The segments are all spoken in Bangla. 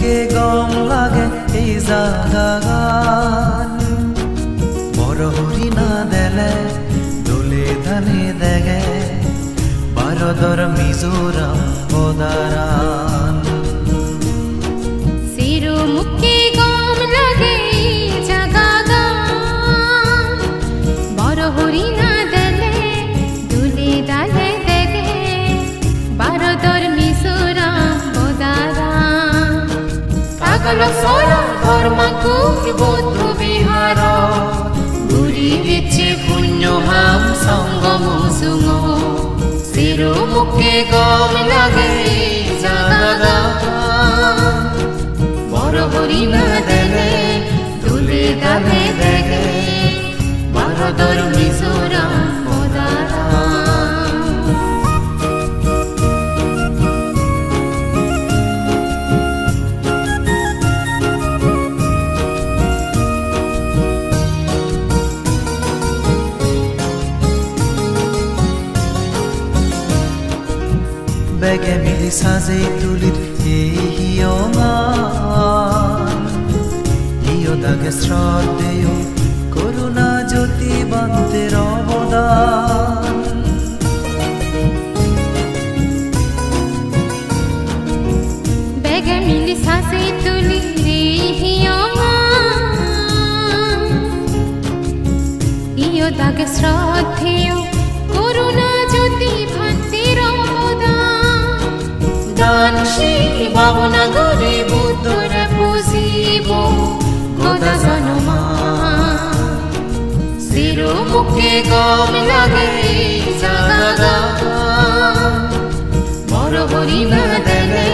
বুকে গম লাগে এই জাগা বড় না দেলে দোলে ধানে দেগে ভারতর মিজোরাম পদারান পাগল সর ধর্মকুর বৌদ্ধ বিহার। ঘুরি গেছে পুণ্য হাম সঙ্গম সুঙ শির মুখে গম লাগে জাগা বড় হরিণা দেলে বেগে মিলি সাজে তুলির এই হিয়মান হিয় দাগে শ্রদ্ধেয় করুণা জ্যোতি বন্তের অবদান বেগে মিলি শ্বাসে তুলি রে হিয়মা ইয় দাগে শ্রদ্ধেয় ভাবনা গরে বুদ্ধর পুজিব গদা জনমা সিরো মুখে গম লাগে জাগা বড় হরিণা দেলে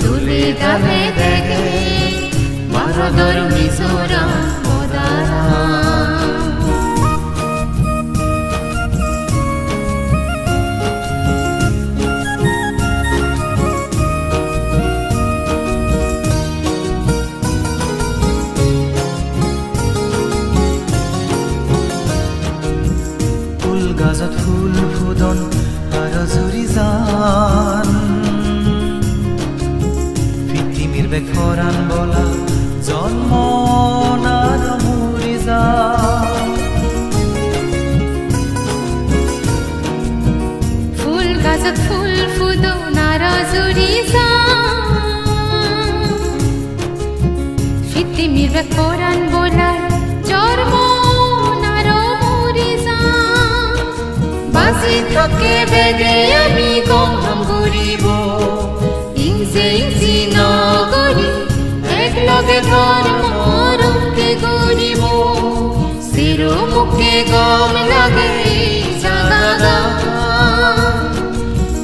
দুলে মিজোরাম গাজত ফুল, ফুদন আর জুৰি যান পৃথিৱীৰ বেখৰান বলা জন্ম ফুল গাজত ফুল ফুদো নারাজুরি ফিতি মিরবে কোরআন থাকে বেগে আমি গম ঘুরিব ইংসে ইংসি নগরি এক লগে ধর্ম রূপকে গরিব সিরো মুখে গম লাগে জাগা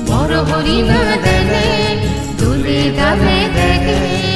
বড় হরিণা দেলে দুলে ডালে দেগে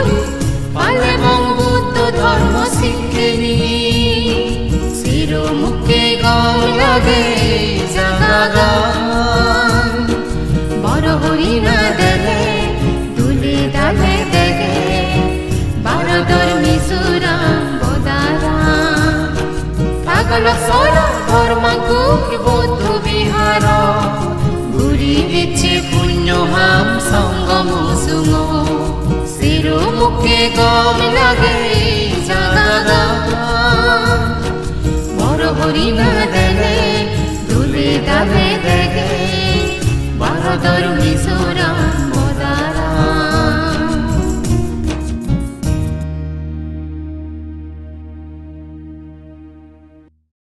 সর ধর্মাকুক বৌদ্ধ বিহার। ঘুরি বেছে পুণ্যহাম সঙ্গম সুম। শিরু মুখে গম লাগে জাগাগা। বড় হরি না দেলে দুলে